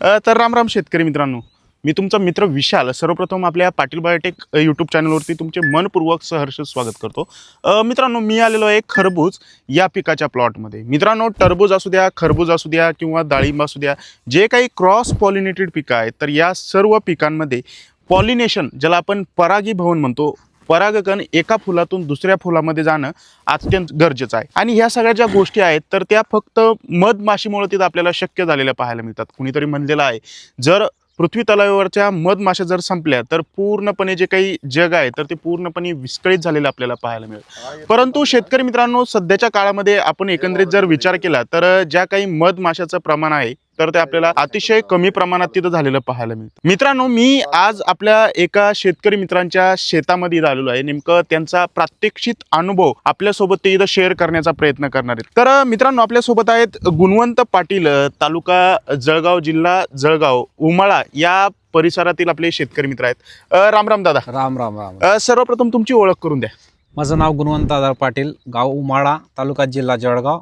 तर राम राम शेतकरी मित्रांनो. मी तुमचा मित्र विशाल. सर्वप्रथम आपल्या पाटील बायोटेक यूट्यूब चॅनलवरती तुमचे मनपूर्वक सहर्ष स्वागत करतो. मित्रांनो मी आलेलो आहे खरबूज या पिकाच्या प्लॉटमध्ये मित्रांनो टरबूज असू द्या खरबूज असू द्या किंवा डाळिंब असू द्या जे काही क्रॉस पॉलिनेटेड पिकं आहेत तर या सर्व पिकांमध्ये पॉलिनेशन ज्याला आपण परागीभवन म्हणतो परागकण एका फुलातून दुसऱ्या फुलामध्ये जाणं अत्यंत गरजेचं आहे. आणि ह्या सगळ्या ज्या गोष्टी आहेत तर त्या फक्त मधमाशीमुळे तिथं आपल्याला शक्य झालेल्या पाहायला मिळतात. कुणीतरी म्हणलेलं आहे जर पृथ्वी तलावावरच्या मधमाशा जर संपल्या तर पूर्णपणे जे काही जग आहे तर ते पूर्णपणे विस्कळीत झालेलं आपल्याला पाहायला मिळेल परंतु शेतकरी मित्रांनो सध्याच्या काळामध्ये आपण एकंदरीत जर विचार केला तर ज्या काही मधमाशाचं प्रमाण आहे तर ते आपल्याला अतिशय कमी प्रमाणात तिथं झालेलं पाहायला मिळतं. मित्रांनो मी आज आपल्या एका शेतकरी मित्रांच्या शेतामध्ये आलेलो आहे. नेमकं त्यांचा प्रात्यक्षिक अनुभव आपल्यासोबत ते इथं शेअर करण्याचा प्रयत्न करणार आहेत. तर मित्रांनो आपल्यासोबत आहेत गुणवंत पाटील तालुका जळगाव जिल्हा जळगाव उमाळा या परिसरातील आपले शेतकरी मित्र आहेत. राम राम दादा. राम राम राम. सर्वप्रथम तुमची ओळख करून द्या. माझं नाव गुणवंत आधार पाटील गाव उमाळा तालुका जिल्हा जळगाव.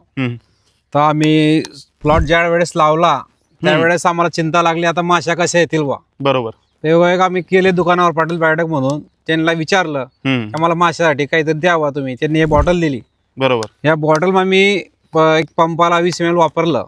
तर आम्ही प्लॉट ज्या वेळेस लावला त्यावेळेस आम्हाला चिंता लागली आता माश्या कशा येतील बा बरोबर. तेव्हा एक आम्ही केले दुकानावर पाटील बायोटेक म्हणून त्यांना विचारलं. की आम्हाला माशासाठी काहीतरी द्यावा तुम्ही. त्यांनी हे बॉटल दिली. बरोबर. या बॉटल प- एक पंपाला वीस एम एल वापरलं.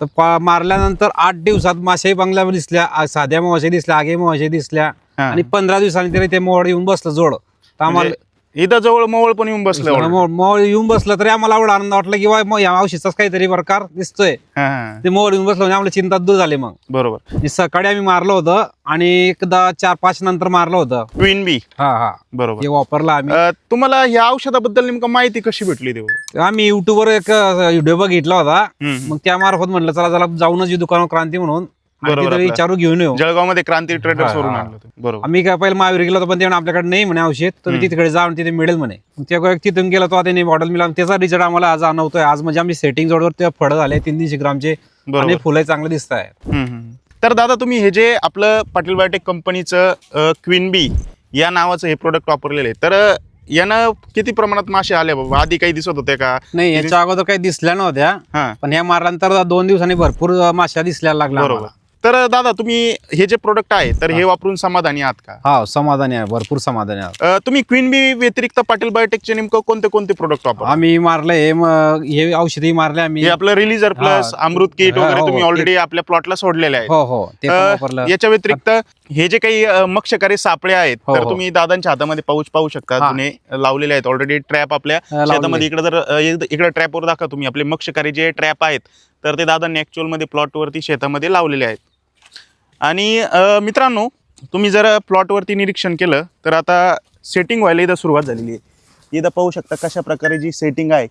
तर मारल्यानंतर आठ दिवसात माशाही बंगल्यावर दिसल्या साध्या मावशी दिसल्या आगे मावशी दिसल्या. आणि पंधरा दिवसांनी तरी ते मोड येऊन बसलं जोड. तर आम्हाला म्हणजे इथं जवळ मवळ पण येऊन बसलं already. मोड मोड येऊन बसलं तरी आम्हाला एवढा आनंद वाटला की मग या औषधाचाच काहीतरी प्रकार दिसतोय. हा, हा. ते मोड येऊन बसलं म्हणजे आम्हाला चिंता दूर झाली मग. बरोबर. सकाळी आम्ही मारलं होतं आणि एकदा चार पाच नंतर मारलं होतं. क्वीन बी हा हा. बरोबर. हे वापरलं आम्ही. अं, तुम्हाला या औषधाबद्दल नेमकं माहिती कशी भेटली तेव्हा आम्ही युट्यूबवर एक व्हिडिओ बघितला होता. मग त्या मार्फत म्हटलं चला चला जाऊनच येऊ दुकानावर क्रांती म्हणून. बरोबर आपलं. विचारू घेऊन येऊ. जळगावमध्ये क्रांती ट्रेडर्स वरून. आणलं होतं. बरोबर. आम्ही काय पहिले महावीर गेलो होतो पण ते म्हणे आपल्याकडे नाही म्हणे औषध. तुम्ही तिकडे जाऊन तिथे मिळेल म्हणे. मग ते तिथून गेलो तो त्यांनी बॉटल मिळाला त्याचा रिझल्ट आम्हाला आज जाणवतोय. आज म्हणजे आम्ही सेटिंग जोडवर ते फळं झाले तीन तीनशे ग्रामचे. बरोबर. आणि फुलं चांगले दिसत आहेत. हम्म, हम्म. तर दादा तुम्ही हे जे आपलं पाटील बायोटेक कंपनीचं क्वीन बी या नावाचं हे प्रोडक्ट वापरलेलं आहे. तर अं, यानं किती प्रमाणात मासे आले? बाबा आधी काही दिसत होते का? नाही याच्या अगोदर काही दिसल्या नव्हत्या. हा. पण ह्या मारल्यानंतर दोन दिवसांनी भरपूर माश्या दिसल्या लागल्या बरोबर. तर दादा तुम्ही हे जे प्रोडक्ट आहे तर हे वापरून समाधानी आहात का हा समाधानी आहे भरपूर समाधानी आहे अं, तुम्ही क्वीन बी व्यतिरिक्त पाटील बायोटेकचे नेमकं कोणते कोणते प्रोडक्ट वापर आम्ही मारले हे म- हे औषधी मारले आम्ही हे आपलं रिलीजर प्लस हा. अमृत किट हा, वगैरे हो, तुम्ही हो. ऑलरेडी आपल्या प्लॉटला सोडलेले आहेत हो हो ते पण अं, वापरलं याच्या व्यतिरिक्त हे जे काही अं, मक्षकारी सापळे आहेत हो, तर हो. तुम्ही दादांच्या हातामध्ये पाऊच पाहू शकता हा. जुने लावलेले आहेत ऑलरेडी ट्रॅप आपल्या लावलेले. शेतामध्ये इकडे जर अं, इकडे- इकडे ट्रॅपवर दाखवा तुम्ही आपले मक्षकारी जे ट्रॅप आहेत तर ते दादांनी ऍक्च्युअलमध्ये प्लॉटवरती शेतामध्ये लावलेले आहेत आणि मित्रांनो तुम्ही जर प्लॉटवरती निरीक्षण केलं तर आता सेटिंग व्हायला इथं सुरुवात झालेली आहे. इथं पाहू शकता कशा प्रकारे जी सेटिंग आहे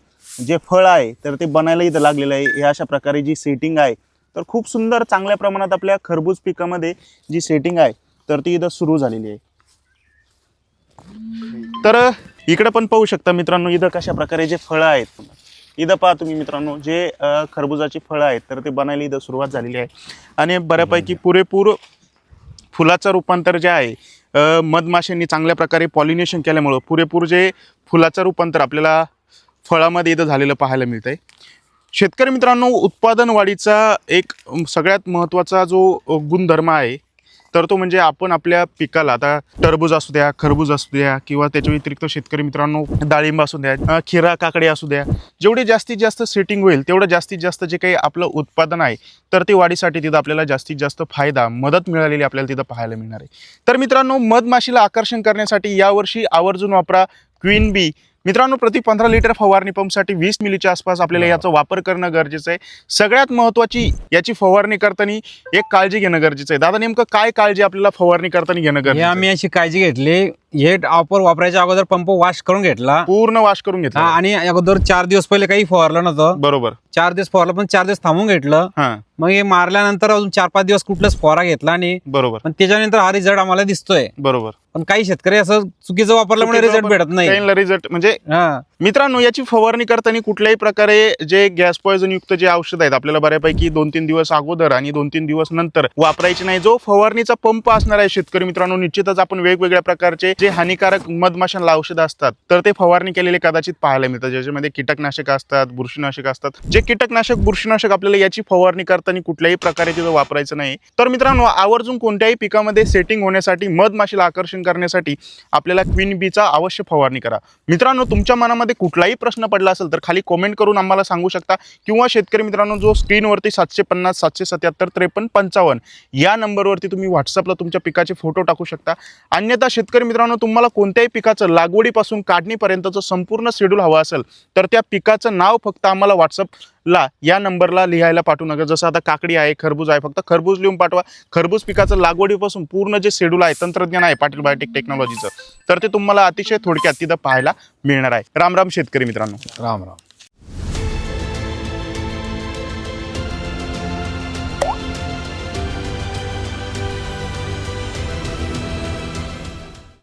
जे फळ आहे तर ते बनायला इथं लागलेलं आहे. हे अशा प्रकारे जी सेटिंग आहे तर खूप सुंदर चांगल्या प्रमाणात आपल्या खरबूज पिकामध्ये जी सेटिंग आहे तर ती इथं सुरू झालेली आहे. तर इकडं पण पाहू शकता मित्रांनो इथं कशा प्रकारे जे फळं आहेत इथं पहा तुम्ही मित्रांनो जे खरबुजाची फळं आहेत तर ते बनायला इथं सुरुवात झालेली आहे. आणि बऱ्यापैकी पुरेपूर फुलाचं रूपांतर जे आहे मधमाशांनी चांगल्या प्रकारे पॉलिनेशन केल्यामुळं पुरेपूर जे फुलाचं रूपांतर आपल्याला फळामध्ये इथं झालेलं पाहायला मिळतंय. शेतकरी मित्रांनो उत्पादन वाढीचा एक सगळ्यात महत्त्वाचा जो गुणधर्म आहे तर तो म्हणजे आपण आपल्या पिकाला आता टरबूज असू द्या खरबूज असू द्या किंवा त्याच्या व्यतिरिक्त शेतकरी मित्रांनो डाळिंब असू द्या खिरा काकडी असू द्या जेवढे जास्तीत जास्त सेटिंग होईल तेवढं जास्तीत जास्त जे काही आपलं उत्पादन आहे तर ते वाढीसाठी तिथं आपल्याला जास्तीत जास्त फायदा मदत मिळालेली आपल्याला तिथं पाहायला मिळणार आहे. तर मित्रांनो मधमाशीला आकर्षण करण्यासाठी यावर्षी आवर्जून वापरा क्वीन बी मित्रांनो प्रति पंधरा लिटर फवारणी पंपसाठी वीस मिलीच्या आसपास आपल्याला याचा वापर करणं गरजेचं आहे. सगळ्यात महत्त्वाची याची फवारणी करताना एक काळजी घेणं गरजेचं आहे. दादा नेमकं काय काळजी आपल्याला फवारणी करताना घेणं गरजेचं आहे? आम्ही अशी काळजी घेतली हे ऑफर वापरायच्या अगोदर पंप वॉश करून घेतला. पूर्ण वाश करून हा, घेतला आणि अगोदर चार दिवस पहिले काही फवारलं नव्हतं. बरोबर. चार दिवस फवारलं पण चार दिवस थांबून घेतलं. हा. मग हे मारल्यानंतर अजून चार पाच दिवस कुठलाच फवारा घेतला आणि बरोबर. पण त्याच्यानंतर हा रिझल्ट आम्हाला दिसतोय. बरोबर. पण काही शेतकरी असं चुकीचं वापरल्यामुळे रिझल्ट भेटत नाही. रिझल्ट म्हणजे हा. मित्रांनो याची फवारणी करताना कुठल्याही प्रकारे जे गॅस पॉयझनयुक्त जे औषध आहेत आपल्याला बऱ्यापैकी दोन तीन दिवस अगोदर आणि दोन तीन दिवस नंतर वापरायचे नाही. जो फवारणीचा पंप असणार आहे शेतकरी मित्रांनो निश्चितच आपण वेगवेगळ्या प्रकारचे जे हानिकारक मधमाशांना औषध असतात तर ते फवारणी केलेले कदाचित पाहायला मिळतात ज्याच्यामध्ये कीटकनाशक असतात बुरशीनाशक असतात. जे कीटकनाशक बुरशीनाशक आपल्याला याची फवारणी करताना कुठल्याही प्रकारे तिथं वापरायचं नाही. तर मित्रांनो आवर्जून कोणत्याही पिकामध्ये सेटिंग होण्यासाठी मधमाशीला आकर्षण करण्यासाठी आपल्याला क्वीन बीचा अवश्य फवारणी करा. मित्रांनो तुमच्या मनामध्ये कुठलाही प्रश्न पडला असेल तर खाली कॉमेंट करून आम्हाला सांगू शकता. किंवा शेतकरी मित्रांनो जो स्क्रीनवरती सातशे पन्नास सातशे सत्याहत्तर त्रेपन्न पंचावन्न या नंबरवरती तुम्ही व्हॉट्सअपला तुमच्या पिकाचे फोटो टाकू शकता. अन्यथा शेतकरी मित्रांनो तुम्हाला कोणत्याही पिकाचं लागवडीपासून काढणीपर्यंतचं संपूर्ण शेड्यूल हवं असेल तर त्या पिकाचं नाव फक्त आम्हाला व्हॉट्सअप ला या नंबरला लिहायला पाठवू नका. जसं आता काकडी आहे खरबूज आहे फक्त खरबूज लिहून पाठवा. खरबूज पिकाचं लागवडीपासून पूर्ण जे शेड्यूल आहे तंत्रज्ञान आहे पाटील बायोटेक टेक्नॉलॉजीचं तर ते तुम्हाला अतिशय थोडक्यात तिथं पाहायला मिळणार आहे. राम राम शेतकरी मित्रांनो. राम राम.